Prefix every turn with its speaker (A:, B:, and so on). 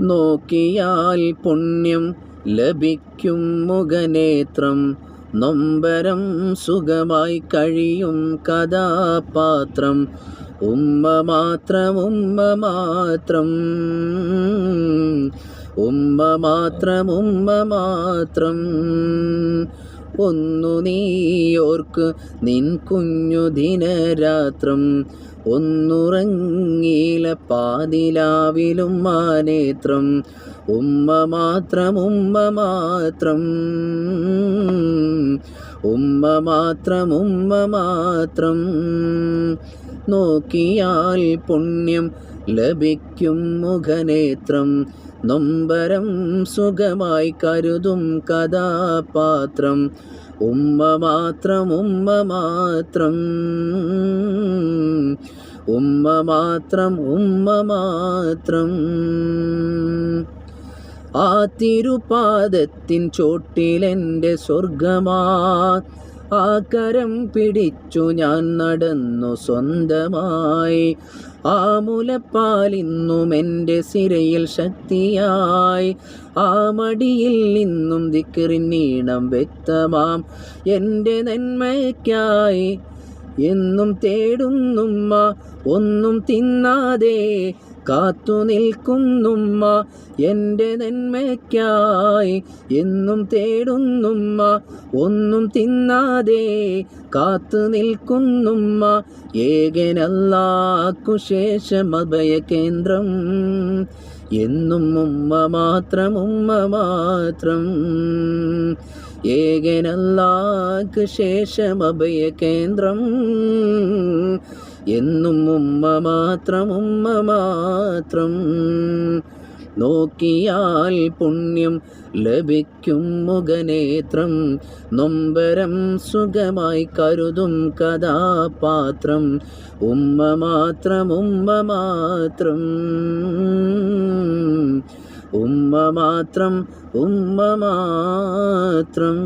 A: നോക്കിയാൽ പുണ്യം ലഭിക്കും മുഖനേത്രം. നൊമ്പരം സുഖമായി കഴിയും കഥാപാത്രം. ഉമ്മ മാത്രം ഉമ്മ മാത്രം. ഉമ്മ മാത്രം ഉമ്മ മാത്രം. ഒന്നു നീയോർക്ക് നിൻ കുഞ്ഞു ദിനരാത്രം. ഒന്നുറങ്ങീല പാതിലാവിലും മാനേത്രം. ഉമ്മ മാത്രം ഉമ്മ മാത്രം. ഉമ്മ മാത്രം ഉമ്മ മാത്രം. നോക്കിയാൽ പുണ്യം ലഭിക്കും മുഖനേത്രം. നൊമ്പരം സുഖമായി കരുതും കഥാപാത്രം. ഉമ്മ മാത്രം ഉമ്മ മാത്രം. ഉമ്മ മാത്രം ഉമ്മ മാത്രം. ആ തിരുപാദത്തിൻ ചോട്ടിലെന്റെ സ്വർഗമാ. ആ കരം പിടിച്ചു ഞാൻ നടന്നു സ്വന്തമായി. ആ മുലപ്പാലിന്നും എന്റെ സിരയിൽ ശക്തിയായി. ആ മടിയിൽ നിന്നും ദിക്കറിൻ നീണം വ്യക്തമാം. എന്റെ നന്മയ്ക്കായി എന്നും തേടുന്നുമ്മ ഒന്നും തിന്നാതെ കാത്തു നിൽക്കുന്നുമ്മ. എന്റെ നന്മയ്ക്കായി എന്നും തേടുന്നുമ്മ ഒന്നും തിന്നാതെ കാത്തു നിൽക്കുന്നുമ്മ. ഏകനല്ലാക്കു ശേഷം അഭയ കേന്ദ്രം എന്നും ഉമ്മ മാത്രം ഉമ്മ മാത്രം. ഏകനല്ലാക്ക് ശേഷം അഭയ കേന്ദ്രം. എന്നും ഉമ്മ മാത്രം ഉമ്മ മാത്രം. നോക്കിയാൽ പുണ്യം ലഭിക്കും മുഖനേത്രം. നൊമ്പരം സുഖമായി കരുതും കഥാപാത്രം. ഉമ്മ മാത്രം ഉമ്മ മാത്രം. ഉമ്മ മാത്രം ഉമ്മ മാത്രം.